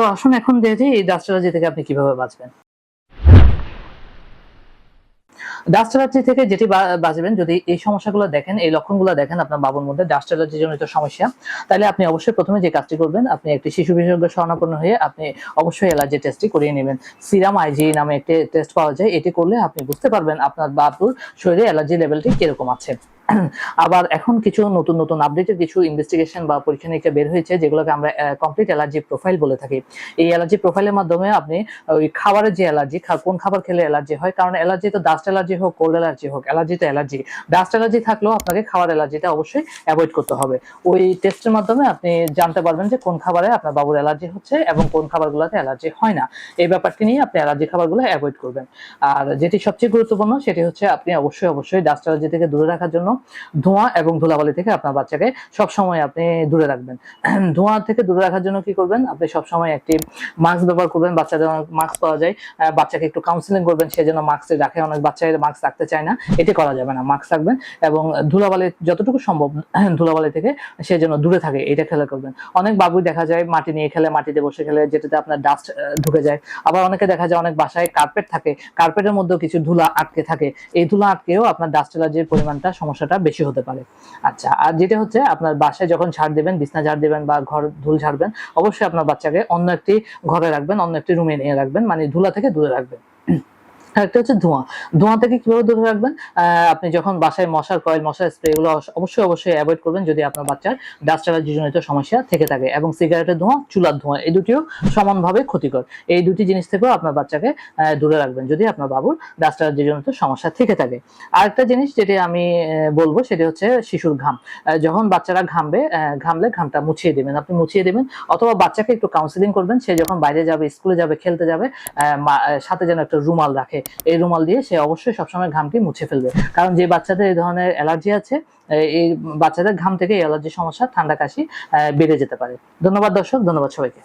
তো আসুন এখন দেখে এই ডাস্ট অ্যালার্জি থেকে আপনি কীভাবে বাঁচবেন? ডাস্ট থেকে যেটি বা- বাঁচবেন, যদি এই সমস্যাগুলো দেখেন, এই লক্ষণগুলো দেখেন আপনার বাবুর মধ্যে ডাস্ট জনিত সমস্যা, তাহলে আপনি অবশ্যই প্রথমে যে কাজটি করবেন, আপনি একটি শিশু বিশেষজ্ঞ শরণাপন্ন হয়ে আপনি অবশ্যই অ্যালার্জি টেস্টটি করিয়ে নেবেন। সিরাম আইজি নামে একটি টেস্ট পাওয়া যায়, এটি করলে আপনি বুঝতে পারবেন আপনার বাবুর শরীরে অ্যালার্জি লেভেলটি কীরকম আছে। আবার এখন কিছু নতুন নতুন আপডেটের কিছু ইনভেস্টিগেশন বা পরীক্ষা নিরীক্ষা বের হয়েছে, যেগুলোকে আমরা কমপ্লিট অ্যালার্জি প্রোফাইল বলে থাকি। এই অ্যালার্জি প্রোফাইলের মাধ্যমে আপনি ওই খাবারের যে অ্যালার্জি কোন খাবার খেলে অ্যালার্জি হয়, কারণ অ্যালার্জি তো ডাস্ট অ্যালার্জি হোক কোল্ড অ্যালার্জি হোক অ্যালার্জি তো অ্যালার্জি ডাস্ট অ্যালার্জি থাকলেও আপনাকে খাবার অ্যালার্জিটা অবশ্যই অ্যাভয়েড করতে হবে। ওই টেস্টের মাধ্যমে আপনি জানতে পারবেন যে কোন খাবারে আপনার বাবুর অ্যালার্জি হচ্ছে এবং কোন খাবারগুলোতে অ্যালার্জি হয় না। এই ব্যাপারটি নিয়ে আপনি অ্যালার্জি খাবারগুলো অ্যাভয়েড করবেন। আর যেটি সবচেয়ে গুরুত্বপূর্ণ, সেটি হচ্ছে আপনি অবশ্যই অবশ্যই ডাস্ট অ্যালার্জি থেকে দূরে রাখার জন্য ধোঁয়া এবং ধুলাবালি থেকে আপনার বাচ্চাকে সব সময় আপনি দূরে রাখবেন। ধোঁয়া থেকে দূরে রাখার জন্য কি করবেন? আপনি সব সময় একটি মাস্ক ব্যবহার করবেন, বাচ্চাদের অনেক মাস্ক পাওয়া যায়। বাচ্চাকে একটু কাউন্সিলিং করবেন, সে যেন মাস্ক রাখে। অনেক বাচ্চাদের মাস্ক রাখতে চায় না, এটি করা যাবে না। মাস্ক রাখবেন এবং ধুলাবালি যতটুকু সম্ভব, ধুলাবালি থেকে সে যেন দূরে থাকে, এটা খেলা করবেন। অনেক বাবুই দেখা যায় মাটি নিয়ে খেলে, মাটিতে বসে খেলে, যেটাতে আপনার ডাস্ট ঢুকে যায়। আবার অনেকে দেখা যায় অনেক বাসায় কার্পেট থাকে কার্পেটের মধ্যেও কিছু ধুলা আটকে থাকে। এই ধুলা আটকেও আপনার ডাস্ট অ্যালার্জির পরিমাণটা, সমস্যাটা বেশি হতে পারে। আচ্ছা আর যেটা হচ্ছে আপনার বাসায় যখন ঝাড় দেবেন, বিছনা ঝাড় দেবেন বা ঘর ধুল ঝাড়বেন, অবশ্যই আপনার বাচ্চাকে অন্য একটি ঘরে রাখবেন, অন্য একটি রুমে নিয়ে রাখবেন মানে ধুলা থেকে দূরে রাখবেন। আরেকটা হচ্ছে ধোঁয়া। ধোঁয়া থেকে কীভাবে দূরে রাখবেন? আপনি যখন বাসায় মশার, কয়েল মশার স্প্রে এগুলো অবশ্যই অবশ্যই অ্যাভয়েড করবেন যদি আপনার বাচ্চার ডাস্ট অ্যালার্জি জনিত সমস্যা থেকে থাকে এবং সিগারেটের ধোঁয়া, চুলার ধোঁয়া, এই দুটিও সমানভাবে ক্ষতিকর। এই দুটি জিনিস থেকেও আপনার বাচ্চাকে দূরে রাখবেন যদি আপনার বাবুর ডাস্ট অ্যালার্জি জনিত সমস্যা থেকে থাকে। আরেকটা জিনিস যেটি আমি বলব সেটি হচ্ছে শিশুর ঘাম। যখন বাচ্চারা ঘামবে ঘামলে ঘামটা মুছিয়ে দিবেন। আপনি মুছিয়ে দিবেন অথবা বাচ্চাকে একটু কাউন্সিলিং করবেন। সে যখন বাইরে যাবে, স্কুলে যাবে, খেলতে যাবে সাথে যেন একটা রুমাল রাখে। এই রুমাল দিয়ে সে অবশ্যই সবসময় ঘামটি মুছে ফেলবে। কারণ যে বাচ্চাদের এই ধরনের অ্যালার্জি আছে এই বাচ্চাদের ঘাম থেকে এই অ্যালার্জি সমস্যা, ঠান্ডা কাশি বেড়ে যেতে পারে। ধন্যবাদ দর্শক, ধন্যবাদ সবাইকে।